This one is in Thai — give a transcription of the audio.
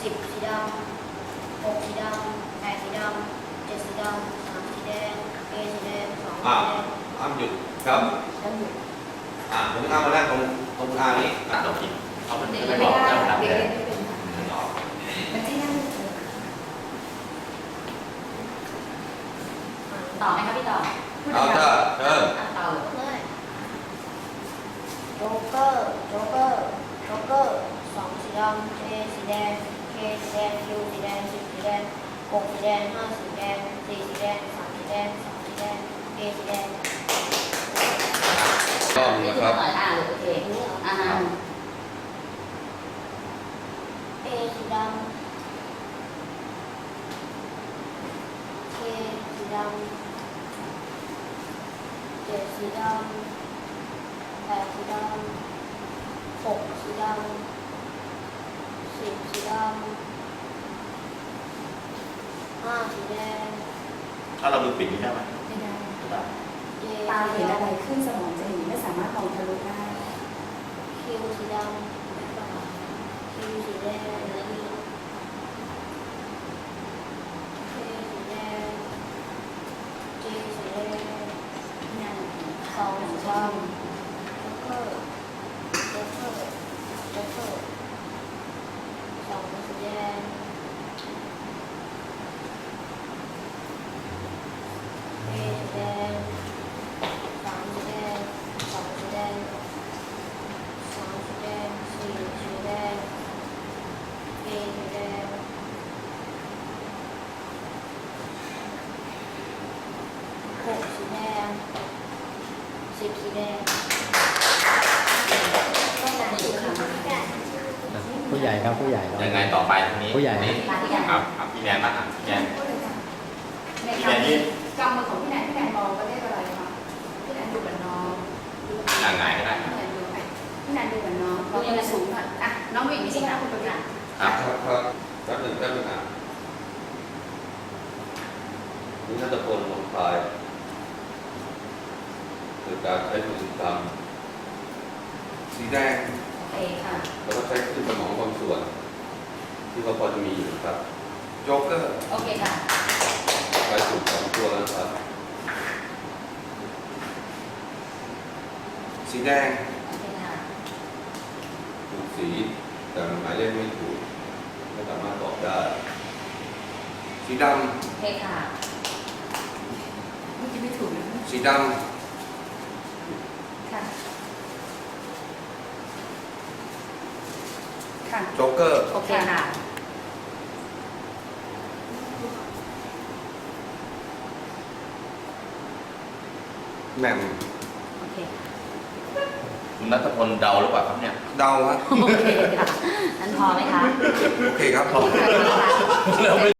สิบสีดำหกสีดำแปดสีดำเจ็ดสีดำสามสีแดงเอสีแดงสองสีอ่าแดงอ้ามหยุดครับแล้วหยุดอ่าผมอ้ามมานั่งตรงตรงกลางนี้ตัดออกผิดเขาไม่เด็กไม่ไม่บอกได้เจ้าหน้าเด็กที่ไม่เป็นค่ะมันที่นั่งเฉยต่อไหมคะพี่ต่อเอาเถอะเชิญอะต่อเลยเลยโจ๊กเกอร์โจ๊กเกอร์โจ๊กเกอร์สองสีดำเอสีแดง เคสีแดงคิวสีแดงสิบสีแดงหกสีแดงห้าสีแดงสี่สีแดงสามสีแดงสองสีแดงเอสีแดงต้องนะครับออ่าโอเคอ่าฮะเอสีดำเคสีดำเจ็ดสีดำแปดสีดำหกสีดำ สิบสีดำห้าสีแดงถ้าเรามือปิดนี่ได้ไหมไม่ได้เจตาสีเห็นดอะไรขึ้นสมองจะเห็นไม่สามารถมองทะลุได้ำคิวสีดำคิวสีแดงแล้วนี่เคสีแดงเจสีแดงนั่นสองสีดำจ็อกเกอร์จ็อกเกอร์จ็อกเกอร์สองสีแดงเอสีแดงสามสีแดงสองสีแดงสามสีแดงสี่สีแดงเอสีแดงหกสีแดง สิบสีแดงต้องการอีกครั้งผู้ใหญ่ครับผู้ใหญ่เรายังไงต่อไปทีนี้ผู้ใหญ่นี่ครับครับพี่แนนมาถามพี่แนนพูดเลยค่ะในพี่แนนนี่กำมือของพี่แนนพี่แนนมองประเทศอะไรคะพี่แนนดูเหมือนน้องดูทางไหนก็ได้คพี่รับแนนดูไหมพี่แนนดูเหมือนน้องเรายังสูงหน่อยอะน้องวิ่งไม่ใช่ค่ะคุณประกาศครับครับครับแป๊บหนึ่งแป๊บหนึ่งอะนี่น่าจะพลลงพาย เกิดการใช้มือทำสีแดงโอเคค่ะ แล้วก็ใช้ขึ้นสมองบางส่วน ที่เขาพอจะมีอยู่ครับโจ๊กเกอร์โอเคค่ะใช้สูตรสองตัวแล้วครับ สีแดงโอเคค่ะถูกสีแต่หมายเลขไม่ถูกไม่สามารถบอกได้ สีดโอเคค่ะเมื่อกี้ไม่ถูกนะำสีดค่ ค่ะำโจ๊กเกอร์ โอเคค่ะ แหม่มโอเค คุณนัทพลเดาหรือเปล่าครับเนี่ย เดาฮะโอเคค่ะนั้นพอไหมคะโอเคครับโอเคค่ะเราไม่